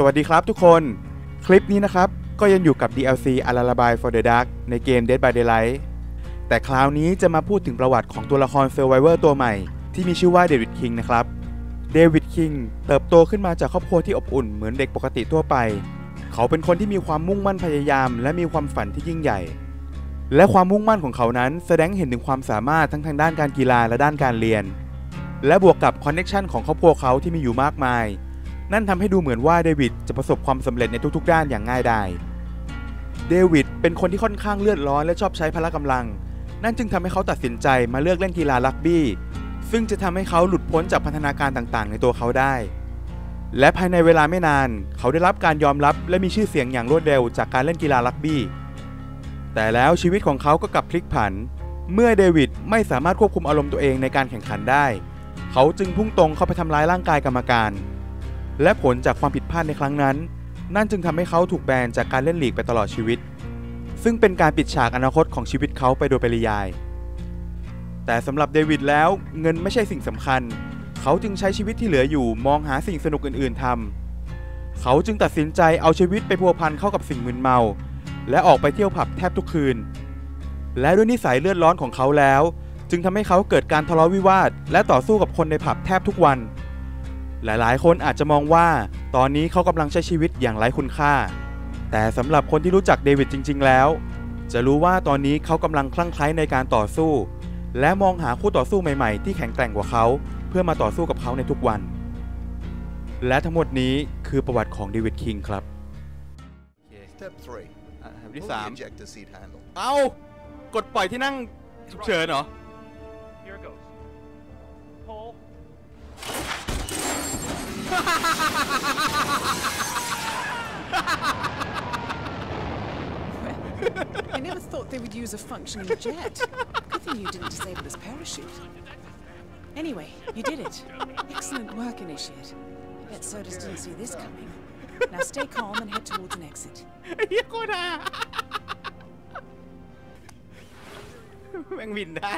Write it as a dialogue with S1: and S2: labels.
S1: สวัสดีครับทุกคน คลิปนี้นะครับ ก็ยังอยู่กับ DLC a l a l a b y for the Dark ในเกม Dead by Daylight แต่คราวนี้จะมาพูดถึงประวัติของตัวละคร Survivor ตัวใหม่ ที่มีชื่อว่าเดวิดคิงนะครับ เดวิดคิงเติบโตขึ้นมาจากครอบครัวที่อบอุ่นเหมือนเด็กปกติทั่วไป เขาเป็นคนที่มีความมุ่งมั่นพยายาม และมีความฝันที่ยิ่งใหญ่ และความมุ่งมั่นของเขานั้นแสดงเห็นถึงความสามารถทั้งทางด้านการกีฬาและด้านการเรียน และบวกกับคอนเน็ชันของครอบครัวเขาที่มีอยู่มากมาย นั่นทำให้ดูเหมือนว่าเดวิดจะประสบความสำเร็จในทุกๆ ด้านอย่างง่ายดายเดวิดเป็นคนที่ค่อนข้างเลือดร้อนและชอบใช้พละกำลัง นั่นจึงทำให้เขาตัดสินใจมาเลือกเล่นกีฬารักบี้ ซึ่งจะทำให้เขาหลุดพ้นจากพันธนาการต่างๆ ในตัวเขาได้ และภายในเวลาไม่นาน เขาได้รับการยอมรับและมีชื่อเสียงอย่างรวดเร็วจากการเล่นกีฬารักบี้ แต่แล้วชีวิตของเขาก็กลับพลิกผัน เมื่อเดวิดไม่สามารถควบคุมอารมณ์ตัวเองในการแข่งขันได้ เขาจึงพุ่งตรงเข้าไปทำร้ายร่างกายกรรมการ และผลจากความผิดพลาดในครั้งนั้น นั่นจึงทำให้เขาถูกแบนจากการเล่นลีกไปตลอดชีวิต ซึ่งเป็นการปิดฉากอนาคตของชีวิตเขาไปโดยปริยาย แต่สำหรับเดวิดแล้วเงินไม่ใช่สิ่งสำคัญ เขาจึงใช้ชีวิตที่เหลืออยู่มองหาสิ่งสนุกอื่นๆทำเขาจึงตัดสินใจเอาชีวิตไปพัวพันเข้ากับสิ่งมึนเมา และออกไปเที่ยวผับแทบทุกคืน และด้วยนิสัยเลือดร้อนของเขาแล้ว จึงทำให้เขาเกิดการทะเลาะวิวาทและต่อสู้กับคนในผับแทบทุกวัน หลายๆ คนอาจจะมองว่าตอนนี้เขากำลังใช้ชีวิตอย่างไร้คุณค่า แต่สำหรับคนที่รู้จักเดวิดจริง ๆ แล้ว จะรู้ว่าตอนนี้เขากำลังคลั่งไคล้ในการต่อสู้ และมองหาคู่ต่อสู้ใหม่ๆ ที่แข็งแกร่งกว่าเขา เพื่อมาต่อสู้กับเขาในทุกวัน และทั้งหมดนี้คือประวัติของเดวิดคิงครับ
S2: Step three.
S1: อะแถว
S2: Pull
S1: ที่
S2: the
S1: สาม
S2: ejector seat handle.
S1: เอากดปล่อยที่นั่งฉุกเฉินเหรอ
S3: I never thought they would use a functioning jet. Good thing you didn't disable this parachute. Anyway, you did it. Excellent work, Initiate. Bet Sodas didn't see this coming. Now stay calm and head towards an exit.
S1: Mang Vin ได้